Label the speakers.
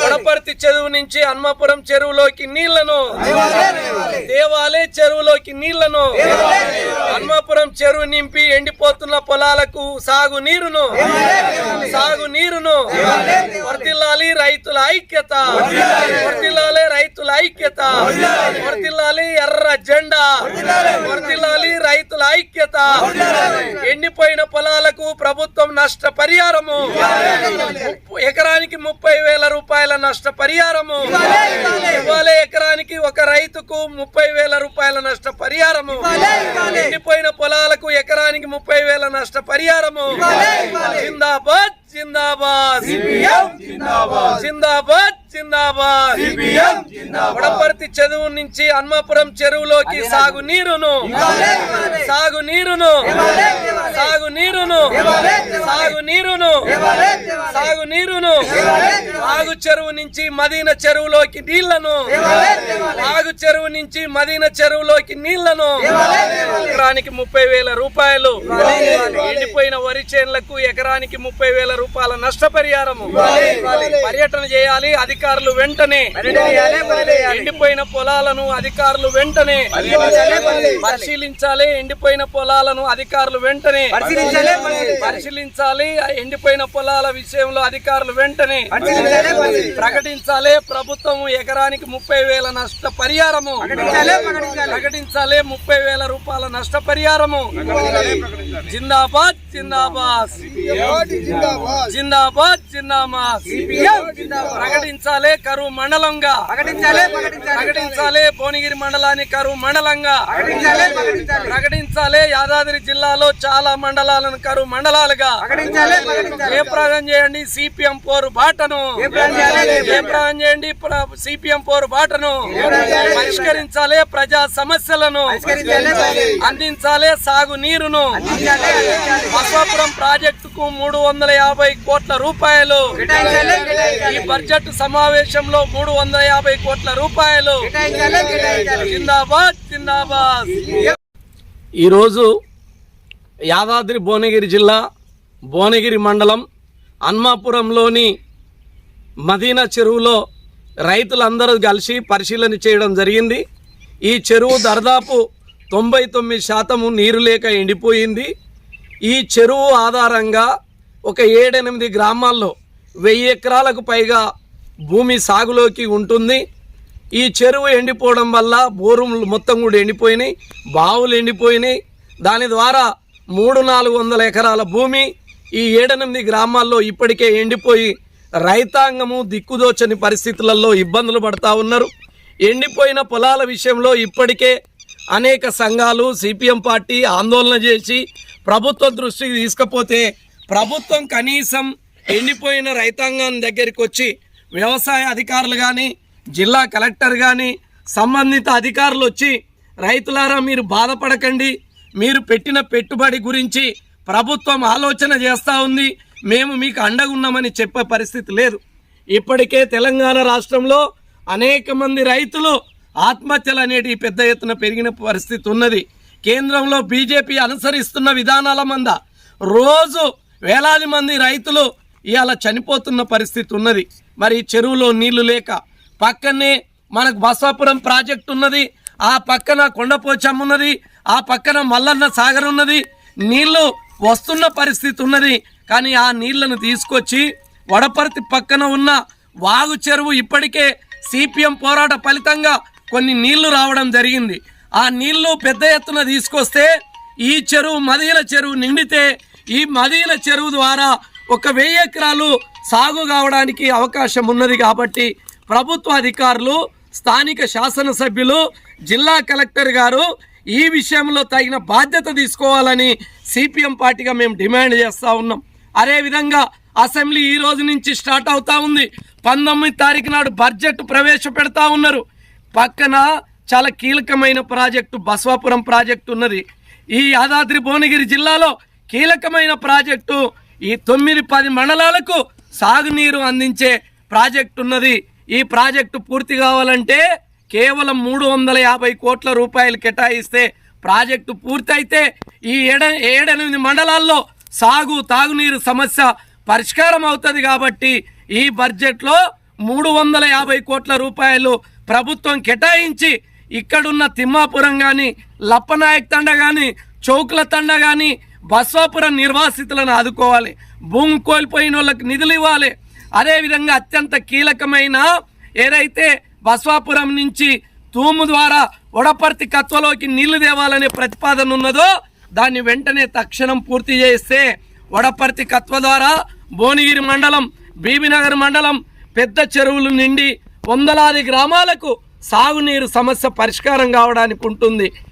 Speaker 1: వడపర్తి చెరువు నుంచి హన్మాపురం చెరువులోకి నీళ్ళను. దేవాలే చెరువులోకి నీళ్ళను. హన్మాపురం చెరువు నింపి ఎండిపోతున్న పొలాలకు సాగు నీరును సాగు నీరును వర్తిల్లాలి రైతుల ఐక్యత. వర్తిల్లాలి రైతుల ఐక్యత. వర్తిల్లాలి ఎర్ర జెండా. వర్తిల్లాలి రైతుల ఐక్యత. ఎండిపోయిన పొలాలకు ప్రభుత్వం నష్ట పరిహారము ఎకరానికి ముప్పై వేల రూపాయల నష్ట పరిహారము ఇవ్వాలి ఎకరానికి ఒక రైతుకు ముప్పై వేల రూపాయల నష్ట పరిహారము ఎండిపోయిన పొలాలకు ఎకరానికి ముప్పై వేల నష్ట పరిహారము జిందాబాద్. జిందాబాద్. జిందాబాద్ జిందాబాద్. వడపర్తి చెరువు నుంచి హన్మాపురం చెరువులోకి సాగు నీరును సాగు నీరును సాగు నీరును. సాగు నీరును. సాగు నీరును. ఆగు చెరువు నుంచి మదీన చెరువులోకి నీళ్ళను. ఆగు చెరువు నుంచి మదీన చెరువులోకి నీళ్ళను. ఎకరానికి ముప్పై వేల రూపాయలు. ఎండిపోయిన వరి చేన్లకు ఎకరానికి ముప్పై వేల రూపాయల నష్టపరిహారము. పర్యటన చేయాలి అధికారులు వెంటనే. ఎండిపోయిన పొలాలను అధికారులు వెంటనే. పరిశీలించాలి ఎండిపోయిన పొలాలను అధికారులు వెంటనే. పరిశీలించాలి. ఆ ఎండిపోయిన పొలాల విషయంలో అధికారులు వెంటనే ప్రకటించాలి. ప్రభుత్వం ఎకరానికి ముప్పై వేల నష్ట పరిహారము ప్రకటించాలి. ముప్పై వేల రూపాయల నష్ట పరిహారము జిందాబాద్. జిందాబాద్ జిందాబాద్. జిందాబాద్ ప్రకటించాలి కరువు మండలంగా. ప్రకటించాలి భువనగిరి మండలాన్ని కరువు మండలంగా. ప్రకటించాలి యాదాద్రి జిల్లాలో చాలా మండలాలను కరువు మండలాలుగా. ఏ ప్రయోగం చేయండి సిపిఎం పోరు బాటను. ఏ ప్రయోగం చేయండి సిపిఎం పోరు బాటను. పరిష్కరించాలి ప్రజా సమస్యలను. అందించాలి సాగు నీరును బసవాపురం ప్రాజెక్టుకు మూడు వందల యాభై కోట్ల రూపాయలు. ఈ బడ్జెట్ సమావేశంలో మూడు వందల యాభై కోట్ల రూపాయలు. జిందాబాద్ జిందాబాద్. ఈరోజు యాదాద్రి భువనగిరి జిల్లా భువనగిరి మండలం అన్మాపురంలోని మదీనా చెరువులో రైతులందరూ కలిసి పరిశీలన చేయడం జరిగింది. ఈ చెరువు దాదాపు తొంభై తొమ్మిది శాతము నీరు లేక ఎండిపోయింది. ఈ చెరువు ఆధారంగా ఒక ఏడెనిమిది గ్రామాల్లో వెయ్యి ఎకరాలకు పైగా భూమి సాగులోకి ఉంటుంది. ఈ చెరువు ఎండిపోవడం వల్ల బోరుములు మొత్తం కూడా ఎండిపోయినాయి బావులు ఎండిపోయినాయి. దాని ద్వారా మూడు నాలుగు వందల ఎకరాల భూమి ఈ ఏడెనిమిది గ్రామాల్లో ఇప్పటికే ఎండిపోయి రైతాంగము దిక్కుదోచని పరిస్థితులలో ఇబ్బందులు పడతా ఉన్నారు. ఎండిపోయిన పొలాల విషయంలో ఇప్పటికే అనేక సంఘాలు సిపిఎం పార్టీ ఆందోళన చేసి ప్రభుత్వం దృష్టికి తీసుకపోతే ప్రభుత్వం కనీసం ఎండిపోయిన రైతాంగం దగ్గరికి వచ్చి వ్యవసాయ అధికారులు కానీ జిల్లా కలెక్టర్ కానీ సంబంధిత అధికారులు వచ్చి రైతులారా మీరు బాధపడకండి. మీరు పెట్టిన పెట్టుబడి గురించి ప్రభుత్వం ఆలోచన చేస్తూ ఉంది. మేము మీకు అండగున్నామని చెప్పే పరిస్థితి లేదు. ఇప్పటికే తెలంగాణ రాష్ట్రంలో అనేక మంది రైతులు ఆత్మహత్యలు అనేటివి పెద్ద ఎత్తున పెరిగిన పరిస్థితి ఉన్నది. కేంద్రంలో బీజేపీ అనుసరిస్తున్న విధానాల మంద రోజు వేలాది మంది రైతులు ఇవాళ చనిపోతున్న పరిస్థితి ఉన్నది. మరి చెరువులో నీళ్ళు లేక పక్కనే మనకు బసవాపురం ప్రాజెక్ట్ ఉన్నది. ఆ పక్కన కొండపోచమ్మ ఉన్నది. ఆ పక్కన మల్లన్న సాగర్ ఉన్నది. నీళ్ళు వస్తున్న పరిస్థితి ఉన్నది. కానీ ఆ నీళ్ళను తీసుకొచ్చి వడపర్తి పక్కన ఉన్న వాగు చెరువు ఇప్పటికే సిపిఎం పోరాట ఫలితంగా కొన్ని నీళ్ళు రావడం జరిగింది. ఆ నీళ్ళు పెద్ద ఎత్తున తీసుకొస్తే ఈ చెరువు మదిల చెరువు నిండితే ఈ మదిల చెరువు ద్వారా ఒక వెయ్యి ఎకరాలు సాగు కావడానికి అవకాశం ఉన్నది కాబట్టి ప్రభుత్వ అధికారులు స్థానిక శాసనసభ్యులు జిల్లా కలెక్టర్ గారు ఈ విషయంలో తగిన బాధ్యత తీసుకోవాలని సిపిఎం పార్టీగా మేము డిమాండ్ చేస్తూ ఉన్నాం. అదేవిధంగా అసెంబ్లీ ఈ రోజు నుంచి స్టార్ట్ అవుతా ఉంది. పంతొమ్మిది తారీఖు నాడు బడ్జెట్ ప్రవేశపెడతా ఉన్నారు. పక్కన చాలా కీలకమైన ప్రాజెక్టు బసవాపురం ప్రాజెక్టు ఉన్నది. ఈ యాదాద్రి భువనగిరి జిల్లాలో కీలకమైన ప్రాజెక్టు ఈ తొమ్మిది పది మండలాలకు సాగునీరు అందించే ప్రాజెక్టు ఉన్నది. ఈ ప్రాజెక్టు పూర్తి కావాలంటే కేవలం మూడు వందల యాభై కోట్ల రూపాయలు కేటాయిస్తే ప్రాజెక్టు పూర్తయితే ఈ ఏడ ఏడెనిమిది మండలాల్లో సాగు తాగునీరు సమస్య పరిష్కారం అవుతుంది కాబట్టి ఈ బడ్జెట్లో మూడు వందల యాభై కోట్ల రూపాయలు ప్రభుత్వం కేటాయించి ఇక్కడున్న తిమ్మాపురం కానీ లప్పనాయక్ తండ కానీ చౌకుల తండ కానీ బస్వాపురం నిర్వాసితులను ఆదుకోవాలి. భూమి కోల్పోయిన వాళ్ళకి నిధులు ఇవ్వాలి. అదేవిధంగా అత్యంత కీలకమైన ఏదైతే బస్వాపురం నుంచి తూము ద్వారా వడపర్తి కత్వలోకి నీళ్ళు తేవాలనే ప్రతిపాదన ఉన్నదో దాన్ని వెంటనే తక్షణం పూర్తి చేస్తే వడపర్తి కత్వ ద్వారా భువనగిరి మండలం బీబీనగర్ మండలం పెద్ద చెరువులు నిండి వందలాది గ్రామాలకు సాగునీరు సమస్య పరిష్కారం కావడానికి ఉంటుంది.